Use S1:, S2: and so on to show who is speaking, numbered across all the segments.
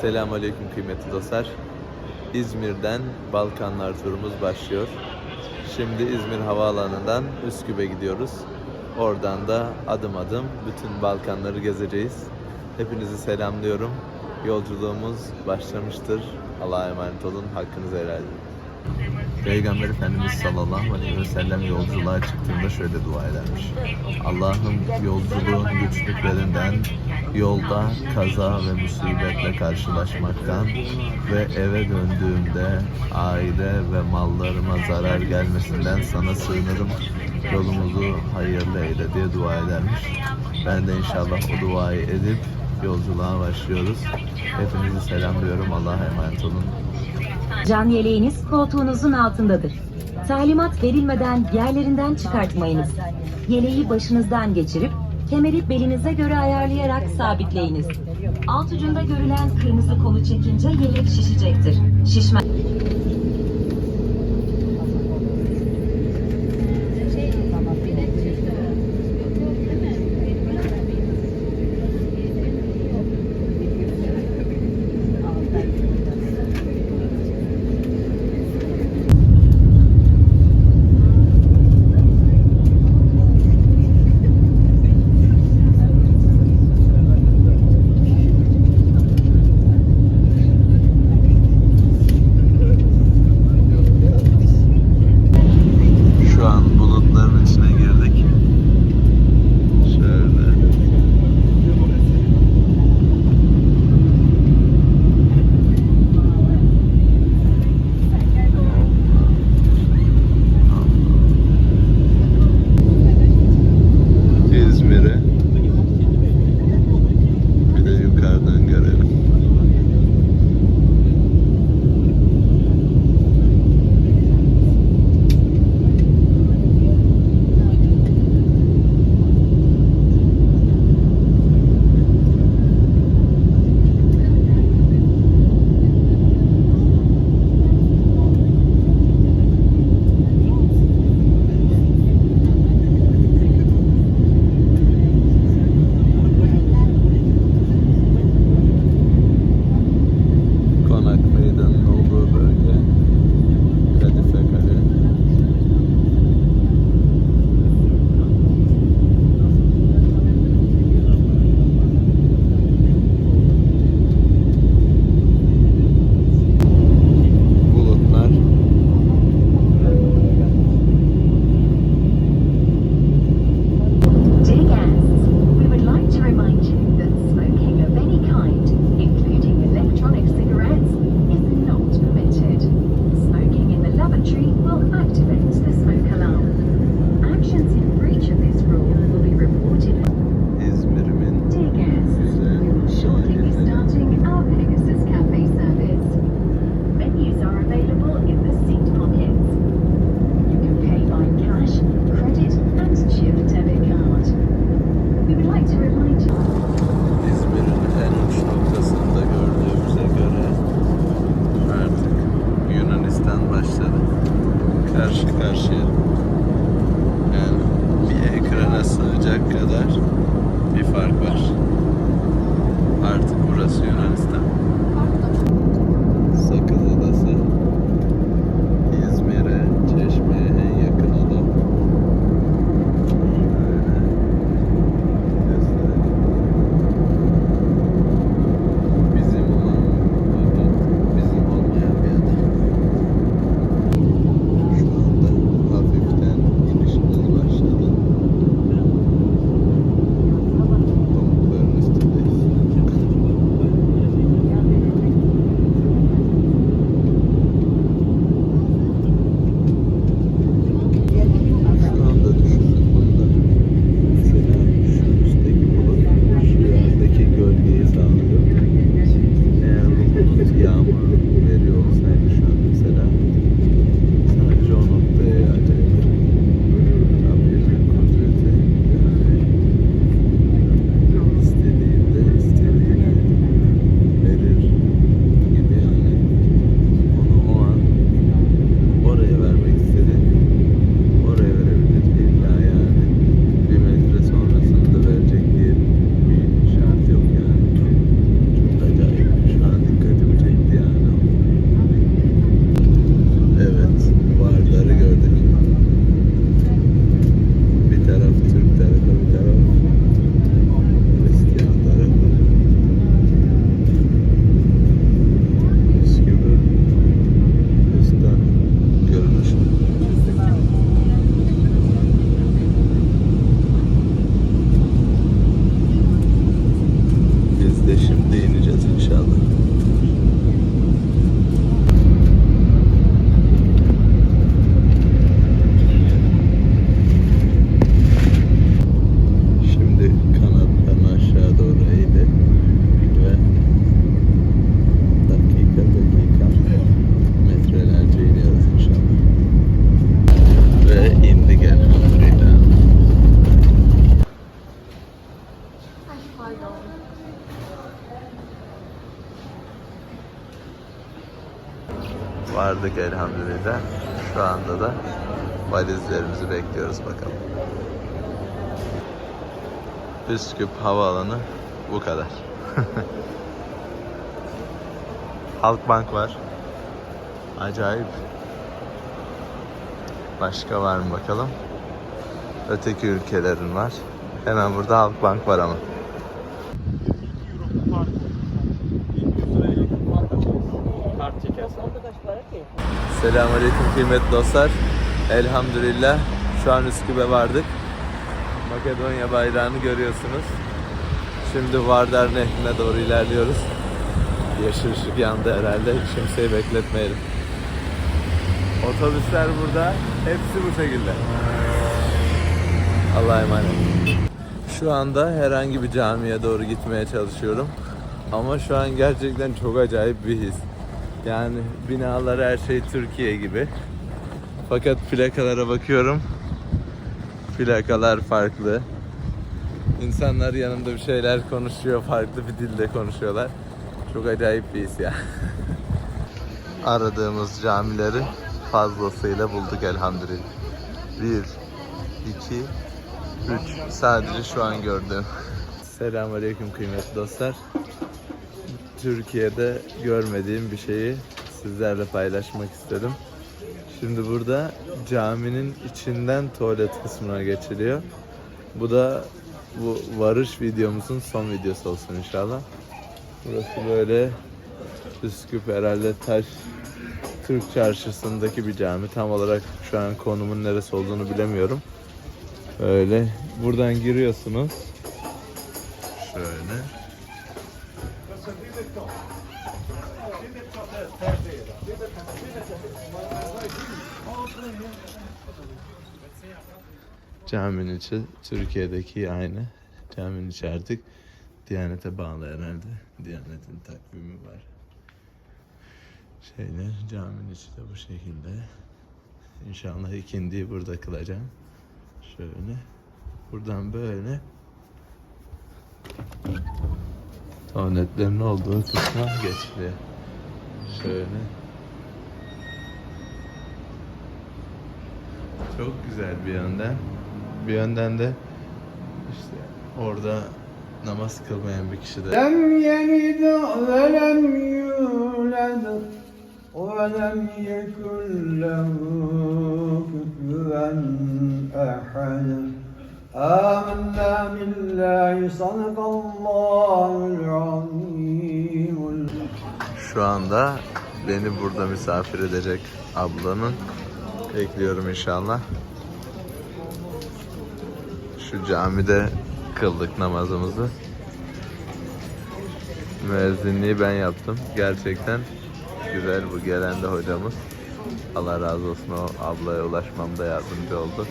S1: Selamünaleyküm kıymetli dostlar. İzmir'den Balkanlar turumuz başlıyor. Şimdi İzmir Havaalanı'ndan Üsküp'e gidiyoruz. Oradan da adım adım bütün Balkanları gezeceğiz. Hepinizi selamlıyorum. Yolculuğumuz başlamıştır. Allah'a emanet olun. Hakkınızı helal edin. Peygamber Efendimiz sallallahu aleyhi ve sellem yolculuğa çıktığında şöyle dua edermiş. Allah'ım yolculuğun güçlüklerinden, yolda kaza ve musibetle karşılaşmaktan ve eve döndüğümde aile ve mallarıma zarar gelmesinden sana sığınırım. Yolumuzu hayırlı eyle diye dua edermiş. Ben de inşallah o duayı edip yolculuğa başlıyoruz. Hepinizi selamlıyorum. Allah'a emanet olun.
S2: Can yeleğiniz koltuğunuzun altındadır. Talimat verilmeden yerlerinden çıkartmayınız. Yeleği başınızdan geçirip kemeri belinize göre ayarlayarak sabitleyiniz. Alt ucunda görülen kırmızı kolu çekince yelek şişecektir. Şişme каши, каши.
S1: ഗ്രാമമാണ് Vardık elhamdülillah. Şu anda da valizlerimizi bekliyoruz bakalım. Üsküp Havaalanı bu kadar. Halkbank var. Acayip. Başka var mı bakalım? Öteki ülkelerin var. Hemen burada Halkbank var ama. Selamünaleyküm kıymetli dostlar. Elhamdülillah şu an Üsküp'e vardık. Makedonya bayrağını görüyorsunuz. Şimdi Vardar Nehri'ne doğru ilerliyoruz. Yeşil ışık yandı herhalde. Kimseyi bekletmeyelim. Otobüsler burada. Hepsi bu şekilde. Allah'a emanet. Şu anda herhangi bir camiye doğru gitmeye çalışıyorum. Ama şu an gerçekten çok acayip bir his. Yani binalar her şey Türkiye gibi. Fakat plakalara bakıyorum. Plakalar farklı. İnsanlar yanımda bir şeyler konuşuyor, farklı bir dilde konuşuyorlar. Çok acayip bir his ya. Aradığımız camileri fazlasıyla bulduk elhamdülillah. Bir, iki, üç. Sadece şu an gördüğüm. Selamünaleyküm kıymetli dostlar. Türkiye'de görmediğim bir şeyi sizlerle paylaşmak istedim. Şimdi burada caminin içinden tuvalet kısmına geçiliyor. Bu da bu varış videomuzun son videosu olsun inşallah. Burası böyle Üsküp herhalde Taş Türk Çarşısı'ndaki bir cami. Tam olarak şu an konumun neresi olduğunu bilemiyorum. Öyle buradan giriyorsunuz. Caminin içi Türkiye'deki aynı. Caminin içi artık Diyanete bağlı herhalde. Diyanetin takvimi var. Şeyler caminin içi de bu şekilde. İnşallah ikindiyi burada kılacağım. Şöyle. Buradan böyle Tonetlerin olduğu kısma geçti. Şöyle. Çok güzel bir yönden. Bir yönden de işte orada namaz kılmayan bir kişi de.
S3: Lem yelid ve lem yulad ve lem yekun lehu kütüven. آمنا بالله صدق الله العظيم
S1: Şu anda beni burada misafir edecek ablanın bekliyorum inşallah. Şu camide kıldık namazımızı. Müezzinliği ben yaptım. Gerçekten güzel bu gelen de hocamız. Allah razı olsun o ablaya ulaşmamda yardımcı oldu.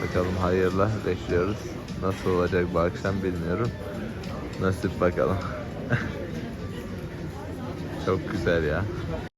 S1: Bakalım hayırla bekliyoruz. Nasıl olacak bu akşam bilmiyorum. Nasip bakalım. Çok güzel ya.